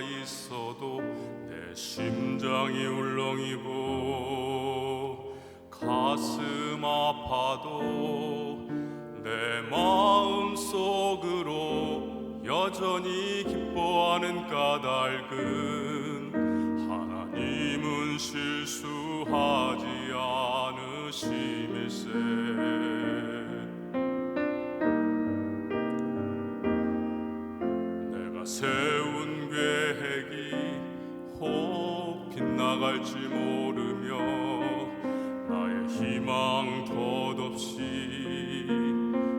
있어도 내 심장이 울렁이고 가슴 아파도 내 마음 속으로 여전히 기뻐하는 까닭은 하나님은 실수하지 않으심일세 내가 세운 계획이 혹 빗나갈지 모르며 나의 희망 덧없이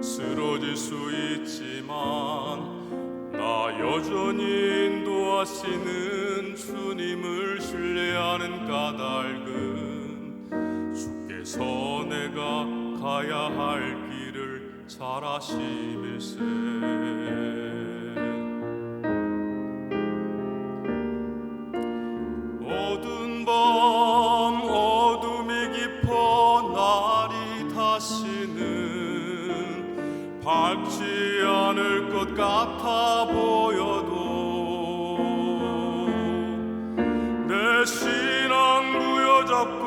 쓰러질 수 있지만 나 여전히 인도하시는 주님을 신뢰하는 까닭은 주께서 내가 가야 할 길을 잘 아심일세 밝지 않을 것 같아 보여도 내 신앙 부여잡고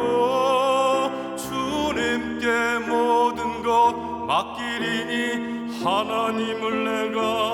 주님께 모든 것 맡기리니 하나님을 내가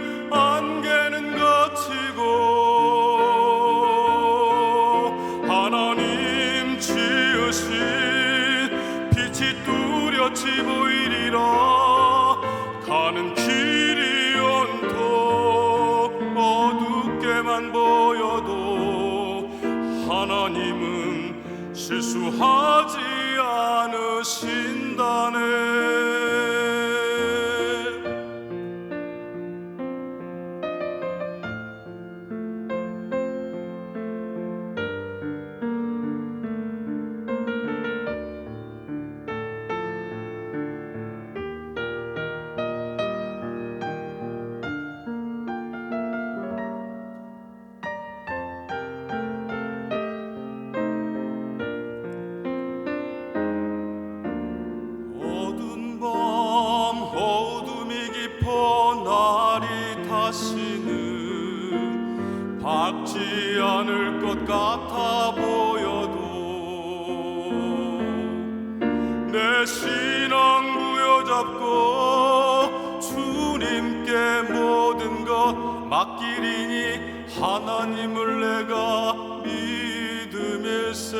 뚜렷이 보이리라. 가는 길이 온통 어둡게만 보여도 하나님은 실수하지 않으신다네 같아 보여도 내 신앙 부여잡고 주님께 모든 것 맡기리니 하나님을 내가 믿음일세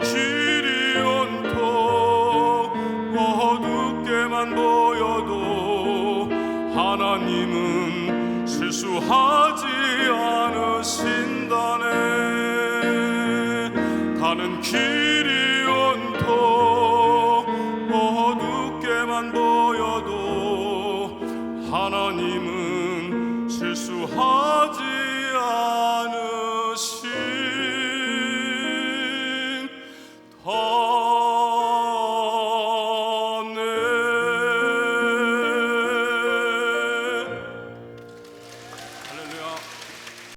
길이 온통 어둡게만 보여도 하나님은 실수하지 않으신다네. 가는 길이 온통 어둡게만 보여도 하나님은 실수하지 Oh.